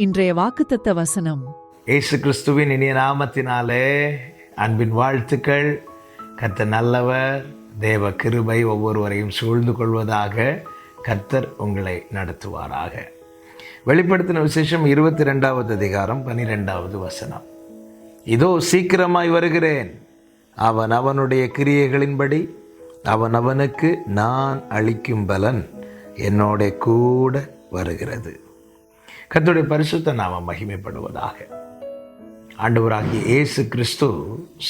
இன்றைய வாக்குத்தத்த வசனம். ஏசு கிறிஸ்துவின் இனிய நாமத்தினாலே அன்பின் வாழ்த்துக்கள். கத்த நல்லவர் தேவ கிருபை ஒவ்வொருவரையும் சூழ்ந்து கொள்வதாக கர்த்தர் உங்களை நடத்துவாராக. வெளிப்படுத்தின விசேஷம் இருபத்தி ரெண்டாவது அதிகாரம் பனிரெண்டாவது வசனம். இதோ சீக்கிரமாய் வருகிறேன். அவன் அவனுடைய கிரியைகளின்படி அவன் அவனுக்கு நான் அளிக்கும் பலன் என்னோட கூட வருகிறது. கத்துடைய பரிசுத்த நாம மகிமைப்படுவதாக. ஆண்டவராகிய இயேசு கிறிஸ்து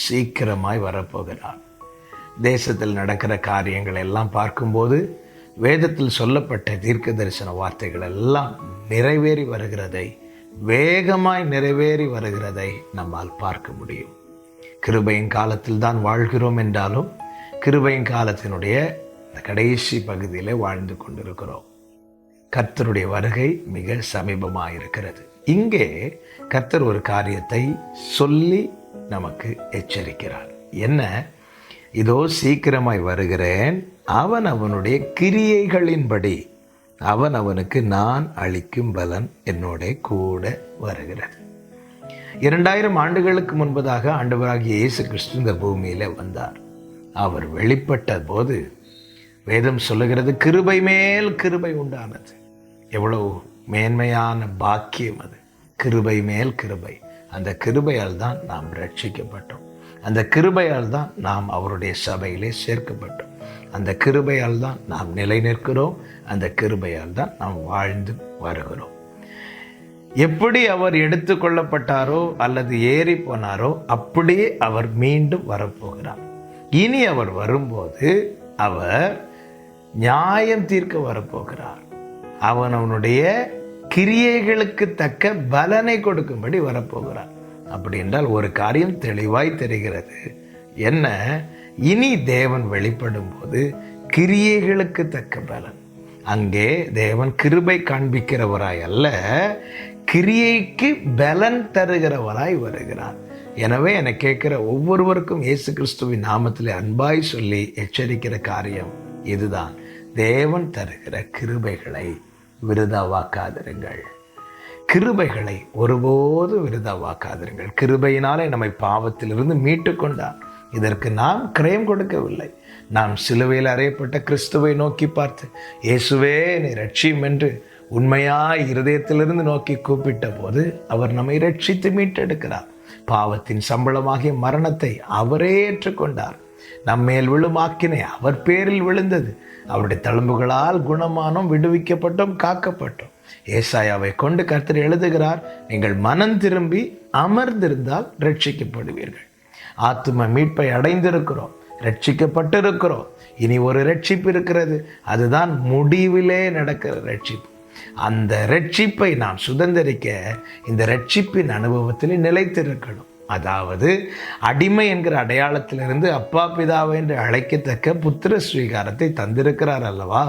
சீக்கிரமாய் வரப்போகிறார். தேசத்தில் நடக்கிற காரியங்கள் எல்லாம் பார்க்கும்போது வேதத்தில் சொல்லப்பட்ட தீர்க்க தரிசன வார்த்தைகள் எல்லாம் நிறைவேறி வருகிறதை வேகமாய் நிறைவேறி வருகிறதை நம்மால் பார்க்க முடியும். கிருபையின் காலத்தில் தான் வாழ்கிறோம் என்றாலும் கிருபையின் காலத்தினுடைய கடைசி பகுதியில் வாழ்ந்து கொண்டிருக்கிறோம். கர்த்தருடைய வருகை மிக சமீபமாக இருக்கிறது இங்கே கர்த்தர் ஒரு காரியத்தை சொல்லி நமக்கு எச்சரிக்கிறார். என்ன? இதோ சீக்கிரமாய் வருகிறேன். அவன் அவனுடைய கிரியைகளின்படி அவன் அவனுக்கு நான் அளிக்கும் பலன் என்னோட கூட வருகிறது. இரண்டாயிரம் ஆண்டுகளுக்கு முன்பதாக ஆண்டவராகிய இயேசு கிறிஸ்து இந்த பூமியில வந்தார். அவர் வெளிப்பட்ட போது வேதம் சொல்லுகிறது கிருபை மேல் கிருபை உண்டானது. எவ்வளோ மேன்மையான பாக்கியம் அது. கிருபை மேல் கிருபை. அந்த கிருபையால் தான் நாம் ரட்சிக்கப்பட்டோம். அந்த கிருபையால் தான் நாம் அவருடைய சபையிலே சேர்க்கப்பட்டோம். அந்த கிருபையால் தான் நாம் நிலை நிற்கிறோம் அந்த கிருபையால் தான் நாம் வாழ்ந்து வருகிறோம். எப்படி அவர் எடுத்துக்கொள்ளப்பட்டாரோ அல்லது ஏறி போனாரோ அப்படியே அவர் மீண்டும் வரப்போகிறார். இனி அவர் வரும்போது அவர் நியாயம் தீர்க்க வரப்போகிறார். அவன் அவனுடைய கிரியைகளுக்கு தக்க பலனை கொடுக்கும்படி வரப்போகிறான். அப்படி என்றால் ஒரு காரியம் தெளிவாய் தெரிகிறது. என்ன? இனி தேவன் வெளிப்படும் போது கிரியைகளுக்கு தக்க பலன். அங்கே தேவன் கிருபை காண்பிக்கிறவராய் அல்ல கிரியைக்கு பலன் தருகிறவராய் வருகிறார். எனவே என கேட்கிற ஒவ்வொருவருக்கும் இயேசு கிறிஸ்துவின் நாமத்திலே அன்பாய் சொல்லி எச்சரிக்கிற காரியம் இதுதான். தேவன் தருகிற கிருபைகளை விருதவாக்காதிருங்கள். கிருபைகளை ஒருபோது விருதவாக்காதிருங்கள். கிருபையினாலே நம்மை பாவத்திலிருந்து மீட்டு கொண்டார் இதற்கு நாம் கிரயம் கொடுக்கவில்லை. நாம் சிலுவையில் அறையப்பட்ட கிறிஸ்துவை நோக்கி பார்த்து இயேசுவே நீ ரட்சியும் என்று உண்மையாய் இருதயத்திலிருந்து நோக்கி கூப்பிட்ட போது அவர் நம்மை ரட்சித்து மீட்டெடுக்கிறார். பாவத்தின் சம்பளமாகிய மரணத்தை அவரே ஏற்றுக்கொண்டார். நம்மேல் விழுமாக்கினை அவர் பேரில் விழுந்தது. அவருடைய தழும்புகளால் குணமானோம் விடுவிக்கப்பட்டோம் காக்கப்பட்டோம். ஏசாயாவை கொண்டு கர்த்தர் எழுதுகிறார் நீங்கள் மனம் திரும்பி அமர்ந்திருந்தால் ரட்சிக்கப்படுவீர்கள் ஆத்தும மீட்பை அடைந்திருக்கிறோம் ரட்சிக்கப்பட்டிருக்கிறோம் இனி ஒரு ரட்சிப்பு இருக்கிறது அதுதான் முடிவிலே நடக்கிற ரட்சிப்பு அந்த ரட்சிப்பை நாம் சுதந்திரிக்க இந்த ரட்சிப்பின் அனுபவத்தில் நிலைத்திருக்கணும். அதாவது அடிமை என்கிற அடையாளத்திலிருந்து அப்பா பிதாவை என்று அழைக்கத்தக்க புத்திர ஸ்வீகாரத்தை தந்திருக்கிறார் அல்லவா?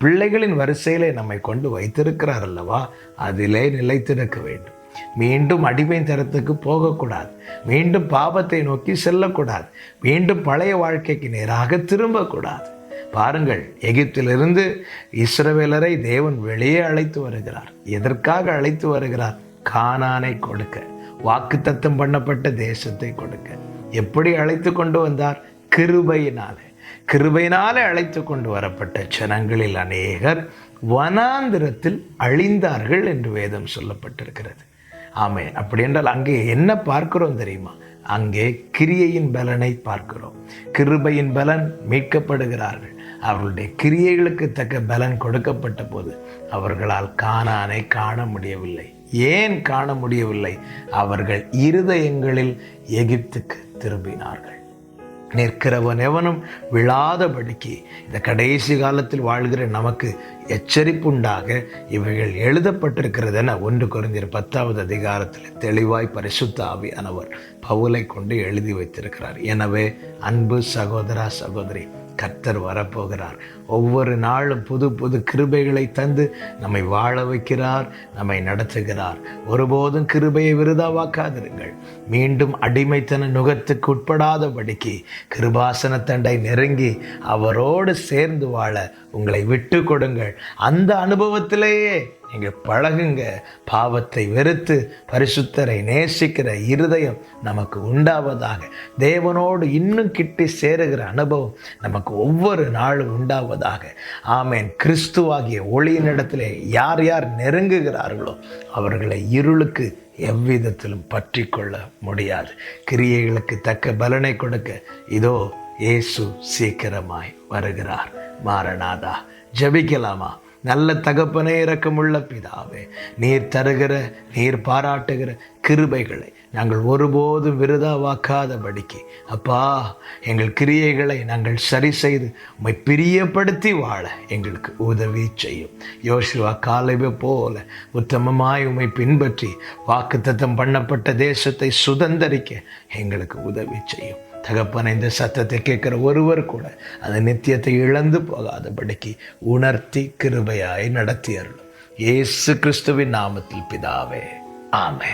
பிள்ளைகளின் வரிசையிலே நம்மை கொண்டு வைத்திருக்கிறார் அல்லவா? அதிலே நிலைத்திருக்க வேண்டும். மீண்டும் அடிமை தரத்துக்கு போகக்கூடாது. மீண்டும் பாவத்தை நோக்கி செல்லக்கூடாது. மீண்டும் பழைய வாழ்க்கைக்கு நேராக திரும்பக்கூடாது. பாருங்கள் எகிப்திலிருந்து இஸ்ரவேலரை தேவன் வெளியே அழைத்து வருகிறார். எதற்காக அழைத்து வருகிறார்? கானானை கொடுக்க. வாக்குத்தத்தம் பண்ணப்பட்ட தேசத்தை கொடுக்க எப்படி அழைத்து கொண்டு வந்தார்? கிருபையினாலே. கிருபையினாலே அழைத்து கொண்டு வரப்பட்ட ஜனங்களில் அநேகர் வனாந்திரத்தில் அழிந்தார்கள் என்று வேதம் சொல்லப்பட்டிருக்கிறது. ஆமே அப்படி என்றால் அங்கே என்ன பார்க்கிறோம் தெரியுமா? அங்கே கிரியையின் பலனை பார்க்கிறோம். கிருபையின் பலன் மீட்கப்படுகிறார்கள். அவர்களுடைய கிரியைகளுக்கு தக்க பலன் கொடுக்கப்பட்ட போது அவர்களால் காணானை காண முடியவில்லை. ஏன் காண முடியவில்லை? அவர்கள் இருதயங்களில் எகிப்துக்கு திரும்பினார்கள். நிற்கிறவன் எவனும் விழாதபடிக்கு இந்த கடைசி காலத்தில் வாழ்கிற நமக்கு எச்சரிப்புண்டாக இவைகள் எழுதப்பட்டிருக்கிறது என ஒன்று குறைஞ்சர் பத்தாவது அதிகாரத்தில் தெளிவாய் பரிசுத்த ஆவியானவர் பவுலை கொண்டு எழுதி வைத்திருக்கிறார். எனவே அன்பு சகோதரா சகோதரி கர்த்தர் வரப்போகிறார். ஒவ்வொரு நாளும் புது புது கிருபைகளை தந்து நம்மை வாழ வைக்கிறார் நம்மை நடத்துகிறார். ஒருபோதும் கிருபையை விருதாவாக்காதிருங்கள். மீண்டும் அடிமைத்தன நுகத்துக்கு உட்படாதபடிக்கு கிருபாசன தண்டை நெருங்கி அவரோடு சேர்ந்து வாழ உங்களை விட்டு கொடுங்கள். அந்த அனுபவத்திலேயே நீங்கள் பழகுங்க. பாவத்தை வெறுத்து பரிசுத்தரை நேசிக்கிற இருதயம் நமக்கு உண்டாவதாக. தேவனோடு இன்னும் கிட்டி சேருகிற அனுபவம் நமக்கு ஒவ்வொரு நாளும் உண்டாவதாக. ஆமேன். கிறிஸ்துவாகிய ஒளியினிடத்திலே யார் யார் நெருங்குகிறார்களோ அவர்களை இருளுக்கு எவ்விதத்திலும் பற்றி கொள்ள முடியாது. கிரியைகளுக்கு தக்க பலனை கொடுக்க இதோ இயேசு சீக்கிரமாய் வருகிறார். மாரநாதா ஜெபிக்கலாமா? நல்ல தகப்பனே இறக்கமுள்ள பிதாவே நீர் தருகிற நீர் பாராட்டுகிற கிருபைகளை நாங்கள் ஒருபோதும் விருதாவாக்காதபடிக்கு. அப்பா எங்கள் கிரியைகளை நாங்கள் சரி செய்து உம்மை பிரியப்படுத்தி வாழ எங்களுக்கு உதவி செய்யும். யோசுவா காலைவை போல உத்தமமாய் உம்மை பின்பற்றி வாக்குத்தத்தம் பண்ணப்பட்ட தேசத்தை சுதந்தரிக்க எங்களுக்கு உதவி செய்யும். தகப்பனை இந்த சத்தத்தை கேட்கிற ஒருவர் கூட அந்த நித்தியத்தை இழந்து போகாதபடிக்கு உணர்த்தி கிருபையாய் நடத்தி அருளும் இயேசு கிறிஸ்துவின் நாமத்தில் பிதாவே ஆமே